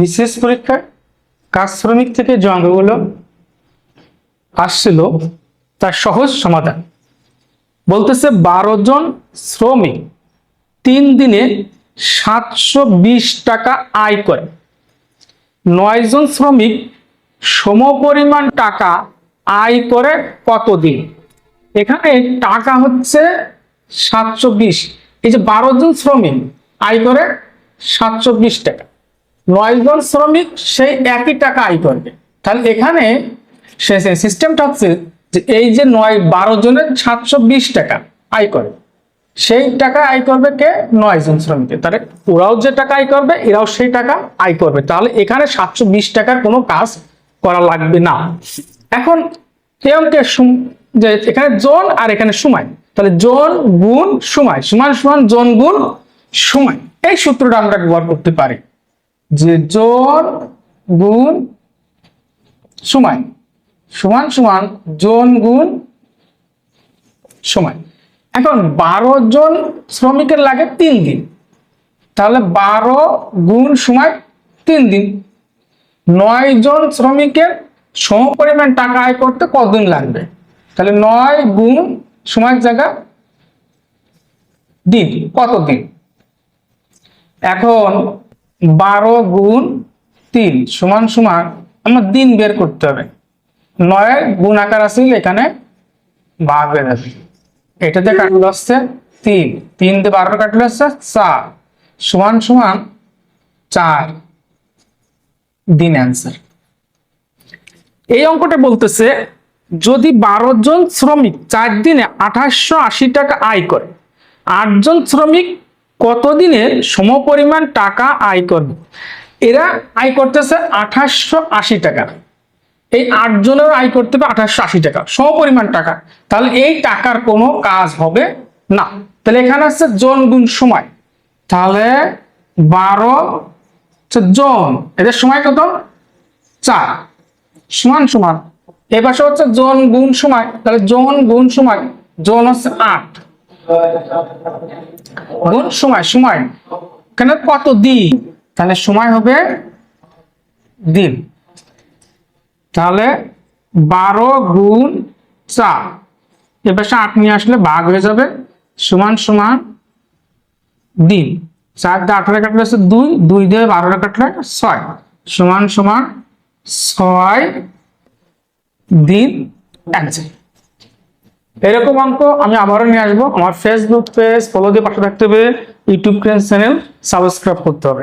বিশেষ পরীক্ষায় কাজ শ্রমিক থেকে যে অঙ্কগুলো আসছিল, তার সহজ সমাধান। বলতেছে বারো জন শ্রমিক তিন দিনে সাতশো বিশ টাকা আয় করে। নয় জন শ্রমিক সমপরিমাণ টাকা আয় করে কতদিন? এখানে টাকা হচ্ছে সাতশো বিশ। এই যে বারো জন শ্রমিক আয় করে সাতশো বিশ টাকা। নয় জন শ্রমিক সেই একই টাকা আয় করবে। তাহলে এখানে সে সিস্টেমটা হচ্ছে যে এই যে নয়, বারো জনের সাতশো বিশ টাকা আয় করে। সেই টাকা আয় করবে কে? নয় জন শ্রমিক। তাহলে ওরাও যে টাকা আয় করবে, এরাও সেই টাকা আয় করবে। তাহলে এখানে সাতশো বিশ টাকার কোনো কাজ করা লাগবে না। এখন এই অঙ্কের যে এখানে জন আর এখানে সময় তাহলে জন গুণ সময় সমান সমান জন গুণ সময় এই সূত্রটা আমরা ব্যবহার করতে পারি। যে জন গুণ সময় সমান সমান জন গুণ সময় এখন বারো জন শ্রমিকের লাগে তিন দিন। তাহলে বারো গুণ সময় তিন দিন। নয় জন শ্রমিকের সমপরিমাণ টাকা আয় করতে কতদিন লাগবে? তাহলে নয় গুণ সময়ের জায়গা দিন কত দিন এখন বারো গুণ তিন সমান সমান আমার দিন বের করতে হবে। নয়ের গুণ আকার আছে, এখানে ভাগ হয়ে যাবে এটাতে কাটলো আসছে তিন। তিন দিয়ে বারো কাটলো আসছে চার। সমান সমান চার। দিন অ্যান্সার এই অঙ্কটা বলতেছে, যদি বারো জন শ্রমিক চার দিনে আঠাশশো আশি টাকা আয় করে আটজন শ্রমিক কতদিনে সমপরিমাণ টাকা আয় করবে? এরা আয় করতেছে আঠাশশো আশি টাকা। এই আটজনের আয় করতে হবে আঠাশশো আশি টাকা, সমপরিমাণ টাকা। তাহলে এই টাকার কোনো কাজ হবে না। তাহলে এখানে হচ্ছে জন গুণ সময়। তাহলে বারো জন। এদের সময় কত? চার। সমান সমান। এ পাশে হচ্ছে জন গুণ সময়। তাহলে জন গুণ সময়, জন হচ্ছে আট। গুণ সময় সময়। এখানে কত দিন? তাহলে সময় হবে দিন। তাহলে বারো গুণ চার। এ পাশে আট নিয়ে আসলে ভাগ হয়ে যাবে সমান সমান দিন। চার দিয়ে আঠারো কাটলে হচ্ছে দুই দুই দিয়ে বারো কাটলে ছয়। সমান সমান ছয় দিন অ্যান্সার এরকম অঙ্ক আমি আবারও নিয়ে আসব। আমার ফেসবুক পেজ ফলো দিয়ে পাশে থাকতে হবে। ইউটিউব চ্যানেল সাবস্ক্রাইব করতে হবে।